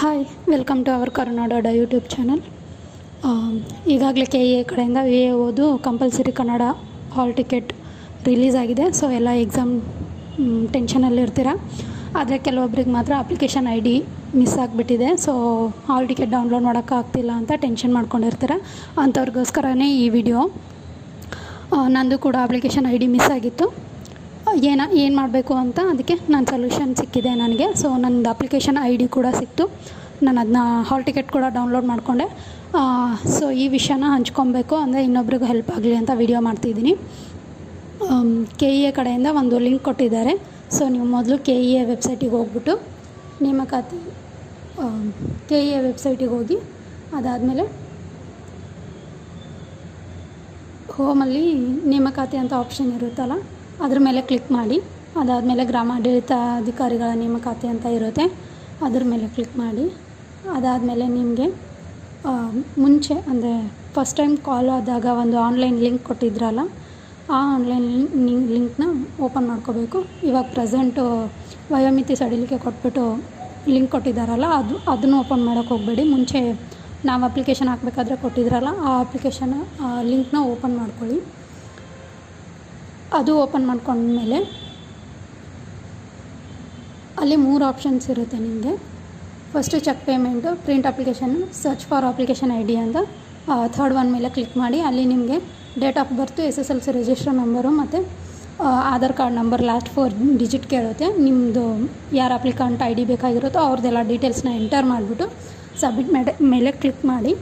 Hi welcome to our Karnada YouTube channel ಈಗಾಗಲೇ K A ಕಡೆಯಿಂದ ಎ ಓದು compulsory Kannada hall ticket release ಆಗಿದೆ. ಸೊ ಎಲ್ಲ ಎಕ್ಸಾಮ್ ಟೆನ್ಷನಲ್ಲಿರ್ತೀರ ಆದರೆ ಕೆಲವೊಬ್ರಿಗೆ ಮಾತ್ರ ಅಪ್ಲಿಕೇಶನ್ ಐ ಡಿ ಮಿಸ್ ಆಗಿಬಿಟ್ಟಿದೆ. ಸೊ ಹಾಲ್ ಟಿಕೆಟ್ ಡೌನ್ಲೋಡ್ ಮಾಡೋಕ್ಕಾಗ್ತಿಲ್ಲ ಅಂತ ಟೆನ್ಷನ್ ಮಾಡ್ಕೊಂಡಿರ್ತೀರ? ಅಂಥವ್ರಿಗೋಸ್ಕರನೇ ಈ ವಿಡಿಯೋ ನಂದು ಕೂಡ ಅಪ್ಲಿಕೇಶನ್ ಐ ಡಿ ಮಿಸ್ ಆಗಿತ್ತು. ಏನ, ಏನು ಮಾಡಬೇಕು ಅಂತ ಅದಕ್ಕೆ ನಾನು ಸೊಲ್ಯೂಷನ್ ಸಿಕ್ಕಿದೆ ನನಗೆ. ಸೊ ನಂದು ಅಪ್ಲಿಕೇಶನ್ ಐ ಡಿ ಕೂಡ ಸಿಕ್ತು. ನಾನು ಅದನ್ನ ಹಾಲ್ ಟಿಕೆಟ್ ಕೂಡ ಡೌನ್ಲೋಡ್ ಮಾಡಿಕೊಂಡೆ. ಸೊ ಈ ವಿಷಯನ ಹಂಚ್ಕೊಬೇಕು ಅಂದರೆ ಇನ್ನೊಬ್ರಿಗೂ ಹೆಲ್ಪ್ ಆಗಲಿ ಅಂತ ವಿಡಿಯೋ ಮಾಡ್ತಿದ್ದೀನಿ. ಕೆ ಇ ಎ ಕಡೆಯಿಂದ ಒಂದು ಲಿಂಕ್ ಕೊಟ್ಟಿದ್ದಾರೆ. ಸೊ ನೀವು ಮೊದಲು ಕೆ ಇ ಎ ವೆಬ್ಸೈಟಿಗೆ ಹೋಗ್ಬಿಟ್ಟು ನೇಮಕಾತಿ ಕೆ ಇ ಎ ವೆಬ್ಸೈಟಿಗೆ ಹೋಗಿ ಅದಾದಮೇಲೆ ಹೋಮಲ್ಲಿ ನೇಮಕಾತಿ ಅಂತ ಆಪ್ಷನ್ ಇರುತ್ತಲ್ಲ ಅದ್ರ ಮೇಲೆ ಕ್ಲಿಕ್ ಮಾಡಿ, ಅದಾದಮೇಲೆ ಗ್ರಾಮಾಡಳಿತಾಧಿಕಾರಿಗಳ ನೇಮಕಾತಿ ಅಂತ ಇರುತ್ತೆ, ಅದ್ರ ಮೇಲೆ ಕ್ಲಿಕ್ ಮಾಡಿ, ಅದಾದಮೇಲೆ ನಿಮಗೆ ಮುಂಚೆ ಅಂದರೆ ಫಸ್ಟ್ ಟೈಮ್ ಕಾಲ್ ಆದಾಗ ಒಂದು ಆನ್ಲೈನ್ ಲಿಂಕ್ ಕೊಟ್ಟಿದ್ರಲ್ಲ, ಆ ಆನ್ಲೈನ್ ಲಿಂಕ್ ಲಿಂಕ್ನ ಓಪನ್ ಮಾಡ್ಕೋಬೇಕು. ಇವಾಗ ಪ್ರೆಸೆಂಟು ವಯೋಮಿತಿ ಸಡಿಲಿಕೆ ಕೊಟ್ಬಿಟ್ಟು ಲಿಂಕ್ ಕೊಟ್ಟಿದ್ದಾರಲ್ಲ ಅದು, ಅದನ್ನು ಓಪನ್ ಮಾಡೋಕ್ಕೆ ಹೋಗಬೇಡಿ. ಮುಂಚೆ ನಾವು ಅಪ್ಲಿಕೇಶನ್ ಹಾಕಬೇಕಾದ್ರೆ ಕೊಟ್ಟಿದ್ರಲ್ಲ, ಆ ಅಪ್ಲಿಕೇಶನ್ ಲಿಂಕ್ನ ಓಪನ್ ಮಾಡ್ಕೊಳ್ಳಿ. ಅದು ಓಪನ್ ಮಾಡ್ಕೊಂಡ್ಮೇಲೆ ಅಲ್ಲಿ ಮೂರು ಆಪ್ಷನ್ಸ್ ಇರುತ್ತೆ ನಿಮಗೆ. First check payment print application search for application I D ಅಂತ ಥರ್ಡ್ ಒನ್ ಮೇಲೆ ಕ್ಲಿಕ್ ಮಾಡಿ, ಅಲ್ಲಿ ನಿಮಗೆ date of birth S S L C register number ಮತ್ತು Aadhaar card number last four digit ಕೇಳುತ್ತೆ. ನಿಮ್ಮದು ಯಾರು ಅಪ್ಲಿಕಂಟ್ ಐ ಡಿ ಬೇಕಾಗಿರುತ್ತೋ ಅವ್ರದ್ದೆಲ್ಲ ಡೀಟೇಲ್ಸ್ನ ಎಂಟರ್ ಮಾಡಿಬಿಟ್ಟು ಸಬ್ಮಿಟ್ ಮೇಲೆ ಕ್ಲಿಕ್ ಮಾಡಿ.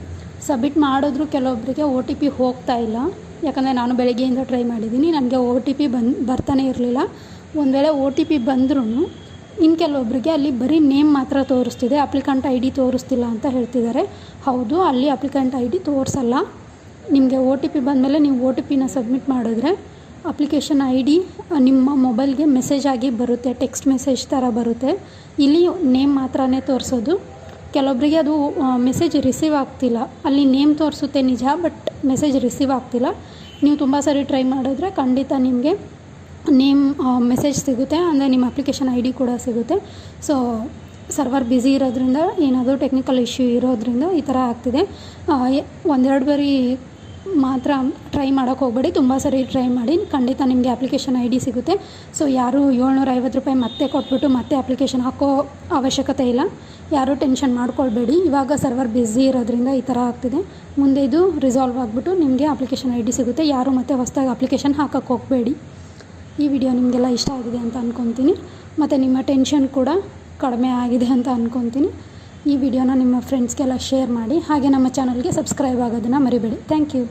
ಸಬ್ಮಿಟ್ ಮಾಡಿದ್ರು ಕೆಲವೊಬ್ಬರಿಗೆ ಒ ಟಿ ಪಿ ಹೋಗ್ತಾ ಇಲ್ಲ. ಯಾಕಂದರೆ ನಾನು ಬೆಳಗ್ಗೆಯಿಂದ ಟ್ರೈ ಮಾಡಿದ್ದೀನಿ ನನಗೆ ಒ ಟಿ ಪಿ ಬಂದು, ಬರ್ತಾನೆ ಇರಲಿಲ್ಲ. ಒಂದು ವೇಳೆ ಒ ಟಿ ಪಿ ಬಂದ್ರೂ ಇನ್ನು ಕೆಲವೊಬ್ಬರಿಗೆ ಅಲ್ಲಿ ಬರೀ ನೇಮ್ ಮಾತ್ರ ತೋರಿಸ್ತಿದೆ. ಅಪ್ಲಿಕಂಟ್ ಐ ಡಿ ತೋರಿಸ್ತಿಲ್ಲ ಅಂತ ಹೇಳ್ತಿದ್ದಾರೆ. ಹೌದು, ಅಲ್ಲಿ ಅಪ್ಲಿಕಂಟ್ ಐ ಡಿ ತೋರಿಸಲ್ಲ. ನಿಮಗೆ ಒ ಟಿ ಪಿ ಬಂದಮೇಲೆ ನೀವು ಒ ಟಿ ಪಿನ ಸಬ್ಮಿಟ್ ಮಾಡಿದ್ರೆ ಅಪ್ಲಿಕೇಶನ್ ಐ ಡಿ ನಿಮ್ಮ ಮೊಬೈಲ್ಗೆ ಮೆಸೇಜ್ ಆಗಿ ಬರುತ್ತೆ. ಟೆಕ್ಸ್ಟ್ ಮೆಸೇಜ್ ಥರ ಬರುತ್ತೆ. ಇಲ್ಲಿ ನೇಮ್ ಮಾತ್ರನೇ ತೋರಿಸೋದು. ಕೆಲವೊಬ್ಬರಿಗೆ ಅದು ಮೆಸೇಜ್ ರಿಸೀವ್ ಆಗ್ತಿಲ್ಲ. ಅಲ್ಲಿ ನೇಮ್ ತೋರಿಸುತ್ತೆ ನಿಜ ಬಟ್ ಮೆಸೇಜ್ ರಿಸೀವ್ ಆಗ್ತಿಲ್ಲ. ನೀವು ತುಂಬ ಸಾರಿ ಟ್ರೈ ಮಾಡಿದ್ರೆ ಖಂಡಿತ ನಿಮಗೆ ನೇಮ್ ಮೆಸೇಜ್ ಸಿಗುತ್ತೆ, ಅಂದರೆ ನಿಮ್ಮ ಅಪ್ಲಿಕೇಶನ್ ಐ ಡಿ ಕೂಡ ಸಿಗುತ್ತೆ. ಸೊ ಸರ್ವರ್ ಬ್ಯುಸಿ ಇರೋದ್ರಿಂದ ಏನಾದರೂ ಟೆಕ್ನಿಕಲ್ ಇಶ್ಯೂ ಇರೋದ್ರಿಂದ ಈ ಥರ ಆಗ್ತಿದೆ. ಒಂದೆರಡು ಬಾರಿ ಮಾತ್ರ ಟ್ರೈ ಮಾಡೋಕ್ಕೆ ಹೋಗಬೇಡಿ, ತುಂಬ ಸರಿ ಟ್ರೈ ಮಾಡಿ, ಖಂಡಿತ ನಿಮಗೆ ಅಪ್ಲಿಕೇಶನ್ ಐ ಡಿ ಸಿಗುತ್ತೆ. ಸೊ ಯಾರೂ ಏಳ್ನೂರ ಐವತ್ತು ರೂಪಾಯಿ ಮತ್ತೆ ಕೊಟ್ಬಿಟ್ಟು ಮತ್ತೆ ಅಪ್ಲಿಕೇಶನ್ ಹಾಕೋ ಅವಶ್ಯಕತೆ ಇಲ್ಲ. ಯಾರೂ ಟೆನ್ಷನ್ ಮಾಡ್ಕೊಳ್ಬೇಡಿ. ಇವಾಗ ಸರ್ವರ್ ಬ್ಯುಸಿ ಇರೋದ್ರಿಂದ ಈ ಥರ ಆಗ್ತಿದೆ. ಮುಂದೆ ಇದು ರಿಸಾಲ್ವ್ ಆಗಿಬಿಟ್ಟು ನಿಮಗೆ ಅಪ್ಲಿಕೇಶನ್ ಐ ಡಿ ಸಿಗುತ್ತೆ. ಯಾರೂ ಮತ್ತೆ ಹೊಸದಾಗಿ ಅಪ್ಲಿಕೇಶನ್ ಹಾಕೋಕ್ಕೆ ಹೋಗಬೇಡಿ. ಈ ವಿಡಿಯೋ ನಿಮಗೆಲ್ಲ ಇಷ್ಟ ಆಗಿದೆ ಅಂತ ಅಂದ್ಕೊತೀನಿ ಮತ್ತು ನಿಮ್ಮ ಟೆನ್ಷನ್ ಕೂಡ ಕಡಿಮೆ ಆಗಿದೆ ಅಂತ ಅಂದ್ಕೊತೀನಿ ಈ ವಿಡಿಯೋನ ನಿಮ್ಮ ಫ್ರೆಂಡ್ಸ್ಗೆಲ್ಲ ಶೇರ್ ಮಾಡಿ ಹಾಗೆ ನಮ್ಮ ಚಾನಲ್ಗೆ ಸಬ್ಸ್ಕ್ರೈಬ್ ಆಗೋದನ್ನು ಮರಿಬೇಡಿ. Thank you